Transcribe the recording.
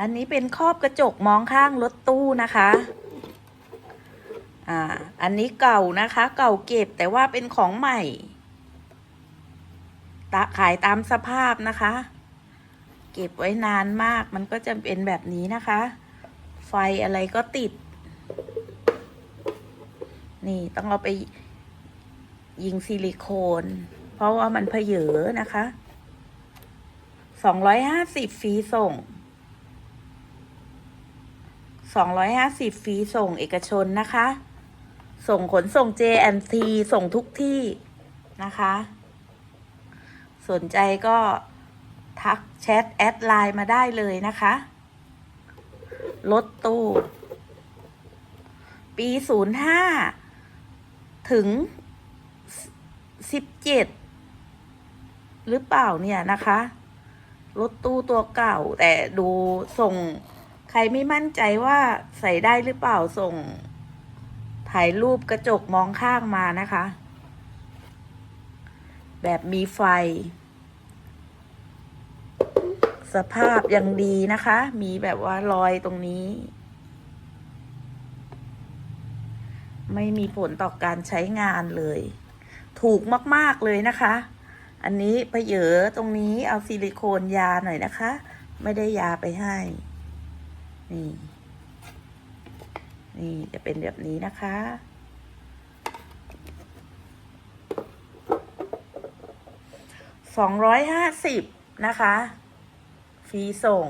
อันนี้เป็นครอบกระจกมองข้างรถตู้นะคะ อ่า อันนี้เก่านะคะ เก่าเก็บแต่ว่าเป็นของใหม่ตะขายตามสภาพนะคะ เก็บไว้นานมากมันก็จะเป็นแบบนี้นะคะ ไฟอะไรก็ติด นี่ต้องเอาไปยิงซิลิโคน เพราะว่ามันเพเยอนะคะ สองร้อยห้าสิบฟรีส่ง สองร้อยห้าสิบฟรีส่งเอกชนนะคะ ส่งขนส่ง JNT ส่งทุกที่นะคะ สนใจก็ทักแชทแอดไลน์มาได้เลยนะคะรถตู้ ปีศูนย์ห้าถึงสิบเจ็ดหรือเปล่าเนี่ยนะคะ รถตู้ตัวเก่าแต่ดูส่ง รไม่มั่นใจว่าใส่ได้หรือเปล่าส่ง ถ่ายรูปกระจกมองข้างมานะคะ แบบมีไฟ สภาพยังดีนะคะ มีแบบว่ารอยตรงนี้ ไม่มีผลต่อการใช้งานเลย ถูกมาก ๆ เลยนะคะ อันนี้ไปเยอตรงนี้เอาซิลิโคนยาหน่อยนะคะ ไม่ได้ยาไปให้ นี่ นี่จะเป็นแบบนี้นะคะ สองร้อยห้าสิบนะคะ ฟรีส่ง